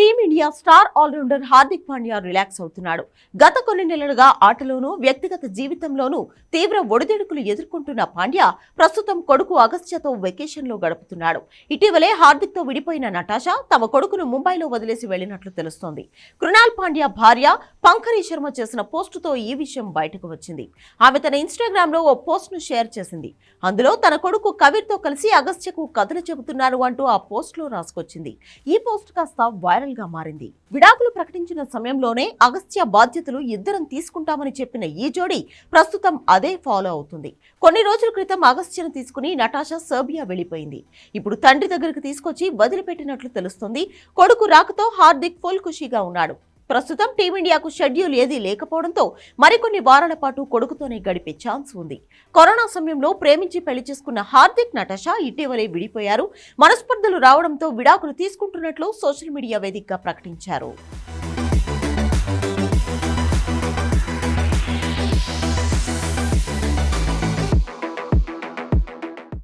be team India star all rounder Hardik Pandya relax అవుతున్నాడు. గత కొన్ని నెలలుగా ఆటలోనూ వ్యక్తిగత జీవితంలోనూ తీవ్ర ఒడిదుడుకులు ఎదుర్కొంటున్న పాండ్యా ప్రస్తుతం కొడుకు అగస్త్యతో వెకేషన్లో గడుపుతున్నాడు. ఇటీవలే హార్దిక్తో విడిపోయిన నటాషా తమ కొడుకును ముంబైలో వదిలేసి వెళ్ళినట్లు తెలుస్తోంది. కృణాల్ పాండ్యా భార్య పంకరీ శర్మ చేసిన పోస్టుతో ఈ విషయం బయటకు వచ్చింది. ఆమె తన ఇన్స్టాగ్రామ్లో ఓ పోస్ట్ను షేర్ చేసింది. అందులో తన కొడుకు కవిర్తో కలిసి అగస్త్యకు కథలు చెబుతున్నారు అంటూ ఆ పోస్ట్లో రాసుకొచ్చింది. ఈ పోస్ట్ కాస్త వైరల్గా మారింది. విడాకులు ప్రకటించిన సమయంలోనే అగస్త్య బాధ్యతలు ఇద్దరం తీసుకుంటామని చెప్పిన ఈ జోడీ ప్రస్తుతం అదే ఫాలో అవుతుంది. కొన్ని రోజుల క్రితం అగస్త్యను తీసుకుని నటాషా సర్బియా వెళ్ళిపోయింది ఇప్పుడు తండ్రి దగ్గరకు తీసుకొచ్చి వదిలిపెట్టినట్లు తెలుస్తుంది. కొడుకు రాకతో హార్దిక్ ఫుల్ ఖుషీగా ఉన్నాడు. ప్రస్తుతం టీమిండియాకు షెడ్యూల్ ఏదీ లేకపోవడంతో మరికొన్ని వారాల పాటు కొడుకుతోనే గడిపే ఛాన్స్ ఉంది. కరోనా సమయంలో ప్రేమించి పెళ్ళి చేసుకున్న హార్దిక్ నటాషా ఇటీవలే విడిపోయారు. మనస్పర్ధలు రావడంతో విడాకులు తీసుకుంటున్నట్లు సోషల్ మీడియా వేదికగా ప్రకటించారు.